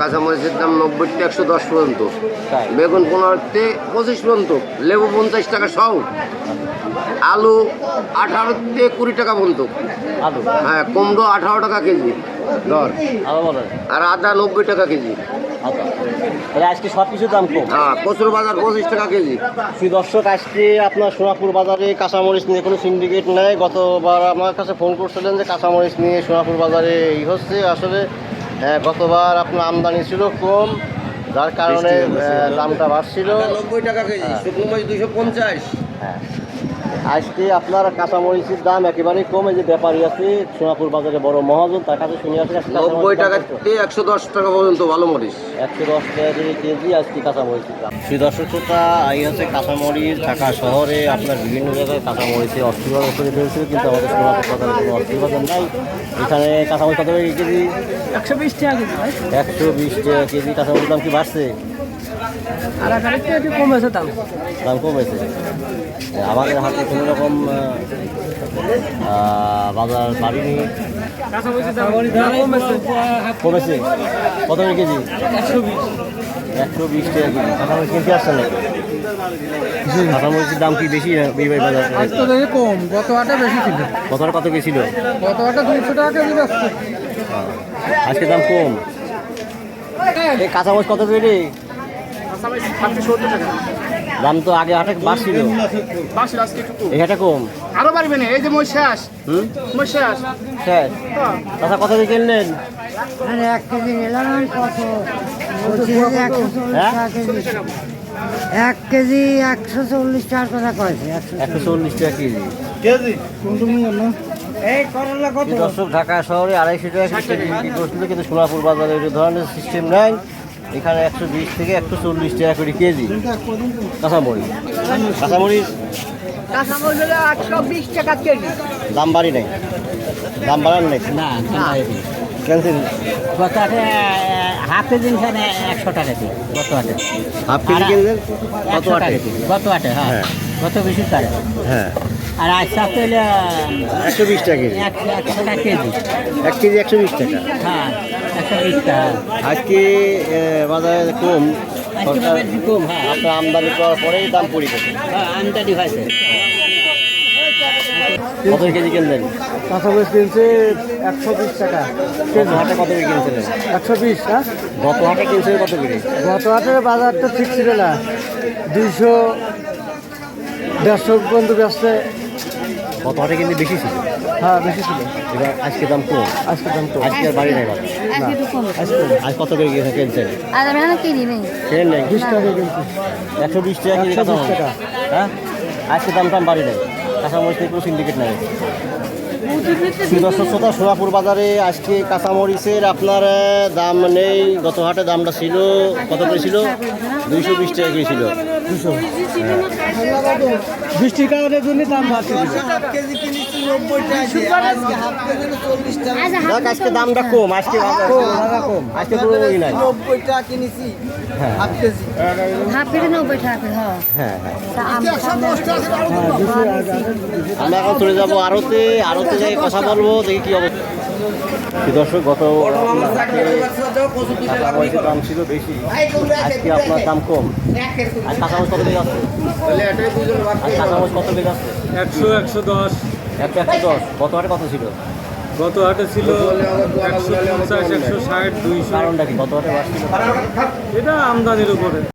কাঁচামরিচের দাম নব্বই থেকে একশো দশ পর্যন্ত। বেগুন পনেরো থেকে পঁচিশ পর্যন্ত। লেবু পঞ্চাশ টাকা সহ। আলু আঠারো থেকে কুড়ি টাকা পর্যন্ত। আলু? হ্যাঁ কুমড়ো আঠারো টাকা কেজি। দর। আর আদা নব্বই টাকা কেজি। আচ্ছা। আজকে সব কিছুর দাম কম? হ্যাঁ কচুর বাজার পঁচিশ টাকা কেজি। শ্রী দর্শক আজকে আপনার সোনাপুর বাজারে কাঁচামরিচ নিয়ে কোনো সিন্ডিকেট নেই। গতবার আমার কাছে ফোন করছিলেন যে কাঁচামরিচ নিয়ে সোনাপুর বাজারে এই হচ্ছে। আসলে আহ, গতবার আপনার আমদানি ছিল কম যার কারণে দামটা বাড়ছিল। নব্বই টাকা কেজি শুকনো মাছ দুশো পঞ্চাশ। হ্যাঁ। আজকে আপনার কাঁচামরিচের দাম একেবারেই কমে যে ব্যাপারী আছে সোনাপুর বাজারে বড় মহাজন তার কাছে শুনে কাঁচামরিচের নব্বই টাকা একশো দশ টাকা পর্যন্ত ভালো মরিচ। একশো দশ টাকা কেজি আজকে কাঁচামরিচের দাম। শ্রী দর্শক শ্রোতা এই হচ্ছে কাঁচামরিচ ঢাকা শহরে আপনার বিভিন্ন জায়গায় কাঁচামরিচে অস্থিরবাজার করে ফেলছে কিন্তু আমাদের সোনাপুর বাজারে কোনো অস্থিরবাজার নাই। এখানে কাঁচামরিচ কত কেজি? একশো বিশ টাকা কেজি একশো বিশ টাকা কেজি কাঁচামরিচের দাম কি বাড়ছে? আর এখানে তো একটু কমেছে দাম? দাম কমেছে আমাদের হাতে কোনো রকম বাজার বাড়িনি। কমেছে কত করে কেজি? একশো বিশ একশো বিশ টাকা কেজি। কাঁচামরিচ কিনতে আসছেন নাকি? কাঁচামরিচের দাম কি বেশি না বাজার? কম। গত আটে বেশি ছিল। কত গেছিল গত আটে দুইশো টাকা কেজি আজকে দাম কম। এই কাঁচামরিচ কত টাকা দাম তো আগে হাটে বাড়ছিল। বাসের আজকে একটু কম। এই হাটে কম? আরও বাড়বে না এই যে মই শেষ। হুম? মই শেষ। শেষ? আচ্ছা কত দিয়ে কিনলেন? আরে এক কেজি নিলাম কত? হ্যাঁ? কেজি এক কেজি একশো চল্লিশ টাকার কথা কয়েছে একশো চল্লিশ। টাকা কেজি। কত? দর্শক ঢাকা শহরে আড়াইশো টাকা কেজি কিন্তু সোনাপুর বাজারে এই ধরনের সিস্টেম নাই। এখানে একশো বিশ থেকে একশো চল্লিশ টাকা করে কেজি। কাঁচামরিচ। কাঁচামরিচ? কাঁচামরিচ হলো একশো বিশ টাকা কেজি। দাম বাড়ি নাই। দাম বাড়ান নাই। না ক্যান্সেল গত হাটে হাফ কেজি নিছেন একশো টাকা দিয়ে গত হাটে হাফ কেজি কিনলেন কত একশো টাকা আটে? দিয়ে গত হাটে হ্যাঁ হ্যাঁ। গত বেশি টাকা হ্যাঁ। আর আজকে আসতে হলে একশো বিশ টাকা কেজি। একশো টাকা কেজি। এক কেজি একশো বিশ টাকা। হ্যাঁ। একশো বিশ টাকা আজকে বাজারে কম। আপনার আমদানি করার পরেই দাম পড়ে আমদানি হয়েছে কত কেজি কিনলেন? কাঁচামরিচ কিনছে একশো বিশ টাকা হাটে কত করে কিনছিলেন? একশো বিশ হ্যাঁ? গত হাটে কিনছিলেন কত করে? গত হাটের বাজারটা ঠিক ছিল না। দুইশো দেড়শো পর্যন্ত বেচছে। হাটে কিন্তু বেশি ছিল? হ্যাঁ বেশি ছিল। এবার আজকে দাম কম। আজকে দাম তো আজকে আর বাড়ি নাই বাবা আজ কত করে গিয়েছে কিনছেন? আর আমি এখানে কিনি নেই। কেন নেই? বিশ টাকা কিনছি। একশো বিশ টাকা কেজি 120 টাকা। হ্যাঁ? আজকে দাম টাম বাড়ি নাই। কাঁচামরিচ থেকে কোনো সিন্ডিকেট নাই। দর্শক শ্রোতা সোনাপুর বাজারে আজকে কাঁচামরিচের আপনার দাম নেই। গত হাটে দামটা ছিল কত করে ছিল? দুইশো বিশ টাকা করে ছিল। বৃষ্টির কারণের জন্য দাম বাড়ছে আজকে দামটা কম আজকে কম। আজকে নাই। হ্যাঁ। Half KG. নব্বই টাকা করে, হ্যাঁ। হ্যাঁ হ্যাঁ। তা আমরা এখন চলে যাব আড়তে। আড়তে যাই কথা বলব দেখি কি অবস্থা। দর্শক গত দাম ছিল বেশি। আজকে আপনার দাম কম। আর কাঁচামরিচ কত লেগে আছে আর কাঁচামরিচ কত লেগে আছে একশো একশো দশ। একশো একশো দশ। গত হাটে কত ছিল? গত হাটে ছিল একশো পঞ্চাশ একশো ষাট দুইশো। কারণটা কি? গত হাটে এটা আমদানির উপরে।